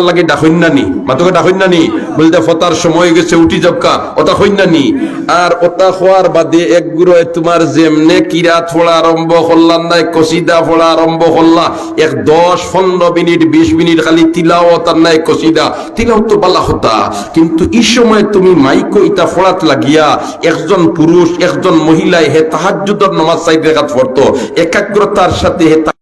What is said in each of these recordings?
লাগে উঠি মিনিট, বিশ মিনিট খালি নাই কিন্তু এই সময় তুমি মাইকো ইটা ফোড়াত লাগিয়া একজন পুরুষ, একজন মহিলায় হে তাহাজ্জুদর নমাজ সাইড রেখাত পড়তো। একাগ্রতার সাথে হে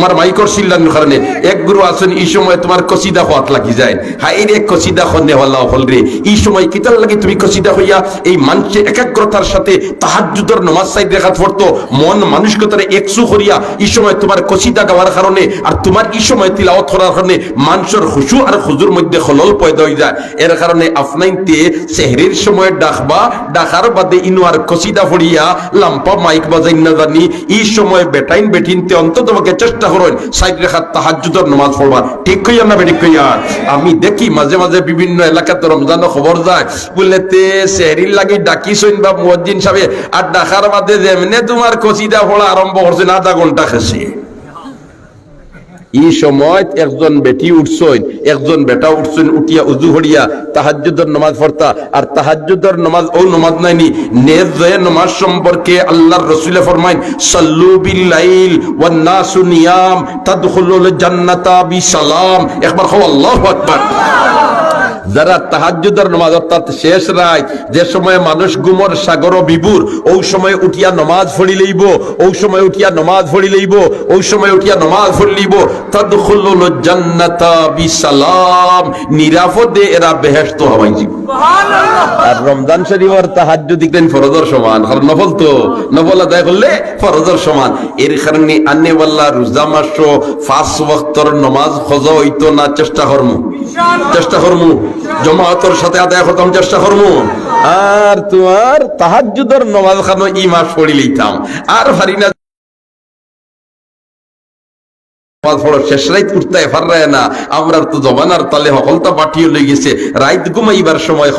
তোমার মাইকর চিল্লানোর কারণে এক গুরু আছেন, এই সময় তোমার কসিদা হওয়াত লাগি যায়। হাই রে, কসিদা হনে হল্লা হল রে। এই সময় কিতার লাগে তুমি কসিদা হইয়া এই মানুষের একাগ্রতার সাথে তাহাজ্জুদর নমাজ সাইড রেখাত পড়তো। মন মানুষকতারে একসু করিয়া এই সময় তোমার কসিদা গাওয়ার কারণে আর তোমার এই সময় তিলাওয়াত করার কারণে মানুষের খুশু আর খুজুর মধ্যে খলল পয়দা হয়ে যায়। এর কারণে আপনাইতে সেহরির সময় ডাকবা, ডাকার বাদে ইনু কসিদা ফড়িয়া লাম্পা মাইক বাজাই না জানি। এই সময় বেটাইন বেটিনতে অন্তত তোমাকে চেষ্টা করেন, সাইড রেখার তাহাজুদর নামাজ পড়বার। ঠিক কইয়া না বেঠিক কইয়া? আমি দেখি মাঝে মাঝে বিভিন্ন এলাকাতে রমজানো খবর যায়। বুলে তে, সেহরির লাগি ডাকি সইন বা মুয়াজ্জিন সাহেব, আর ডাকার বাদে যেমনে তোমার কচিদা পড়া আরম্ভ করছে না আধা ঘণ্টা খেছে এই সময় একজন বেটি উঠছেন, একজন বেটা উঠছেন, উঠিয়া উজু হরিয়া তাহাজুদর নমাজ পড়তা। আর তাহাজুদর নমাজ ও নমাজ নাইনি নেজ জয়ে নামাজ সম্পর্কে আল্লাহর রসুলে ফরমাইন, সাল্লু বিল্লাইল ওয়ান নাসু নিয়াম, তাদখুলুল জান্নাতা বিসালাম। একবার হও আল্লাহু আকবার। যারা তাহাজ্জুদের নামাজ অর্থাৎ শেষ রাত যে সময় মানুষ গুমর সাগর বিবুর ওই সময় উঠিয়া নমাজ পড়ি লইব ওই সময় উঠিয়া নমাজ পড়ি লইব ওই সময় উঠিয়া নমাজ পড়ি লইব। তাদখুলুল জান্নাতা বিসালাম। নিরাপদে এরা বেহেশত হওয়াই যাব আর রমজান শরীফের তাহাজ্জুদ দিতেন ফরজর সমান। কারণ নফল তো নফল আদায় করলে ফরজর সমান। এর কারণে আন্নে ওয়াল্লাহ রোজা মাস পাঁচ ওয়াক্তর নমাজ খজা হইতো না চেষ্টা করমু। চেষ্টা করমু। জমাতর সাথে আদায় করতাম চেষ্টা করমু। আর তোমার তাহাজ্জুদের নমাজ খানো ই মাস পড়ি লইতাম। আর ভারি না। রাইত তো সময়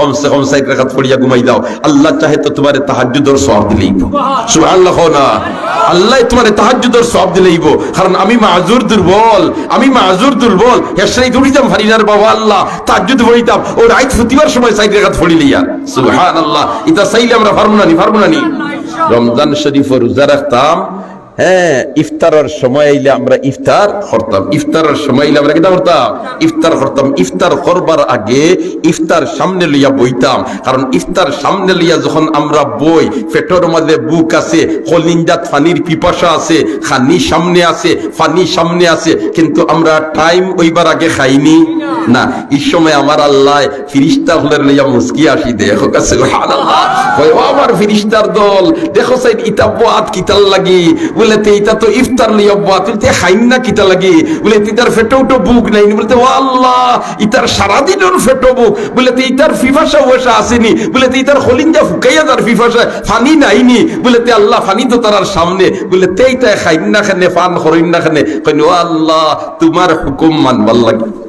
আল্লাহ চাহে তো তোমার তাহাজ্জুদর সওয়াব দিলেই সুবহানাল্লাহ না। আল্লাহ তোমার তাহাজুদর সব দিলেইব কারণ আমি মাজুর দুর্বল আমি মাজুর দুর্বল। হেসাই দৌড়িতাম ফারিনার বাবা আল্লাহ তাহাজুদ পড়িতাম ও রাইত ফুতিবার সময় সাইড রাখাত পড়ি লইয়া। সুবহানাল্লাহ। ইতা চাইলে আমরা পারব না নি পারব রমজান শরীফ রোজা রাখতাম। হ্যাঁ ইফতারের সময় আইলে আমরা ইফতার করতাম। ইফতারের সময় আইলে আমরা কিটা করতাম? ইফতার করতাম। ইফতার করবার আগে ইফতার সামনে লইয়া বইতাম। কারণ ইফতার সামনে লইয়া যখন আমরা বই, পেটের মধ্যে বুক আছে কলিঞ্জাত ফানির পিপাসা আছে, খানি সামনে আছে, ফানি সামনে আছে, কিন্তু আমরা টাইম ওইবার আগে খাইনি। না, এই সময় আমার আল্লাহ ফিরিস্তা হলে লইয়া মুস্কি আসি, দেখো কাছে আমার ফিরিস্তার দল। দেখো ইতা কিতাল লাগি? ইতা তো ইফতার বাত। বলতে খাইন না কিতা লাগি? ফেটো তো বুক নাই। বলতে ও আল্লাহ, ইতার সারাদিনের ফেটো বুক। ইতার ফিফাসা আসেনি। ইতার ফুকাইয়া তার ফিফাসা ফানি নাইনি। বলে, তে আল্লাহ, ফানি তো তার সামনে। বলে ইতা খাইন না খানে, ফান খরিন না খানে। কইন ও আল্লাহ, তোমার হুকুম মানবার লাগে।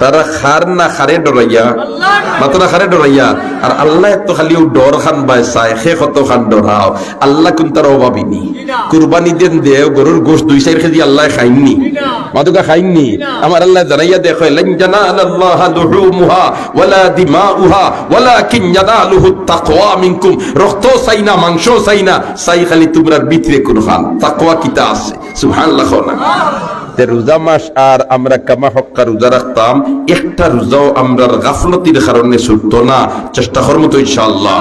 তারা খার না খারে ডরাইয়া মাত্র না খারে ডরাইয়া আর আল্লাহ তো খালি ডর খান বাই চাই সে কত খান ডরাও। আল্লাহ কোন তার অভাবিনি কুরবানি দেন দেও গরুর গোশ দুই চার কেজি আল্লাহ খাইননি মাতুকা খাইননি আমার আল্লাহ জানাইয়া দেখো লান জানালাল্লাহ লুহুমুহা ওয়ালা দিমাউহা ওয়ালাকিন ইয়ানালুহু তাকওয়া মিনকুম। রক্ত চাই না মাংস চাই না চাই খালি তোমরার ভিতরে কোন খান। তাকওয়া কিতা আছে? সুবহানাল্লাহ না। রোজা মাস আর আমরা কামা হক্কা রোজা রাখতাম, একটা রোজাও আমরা গাফলতির কারণে ছুটতো না। চেষ্টা করব তো ইনশাআল্লাহ।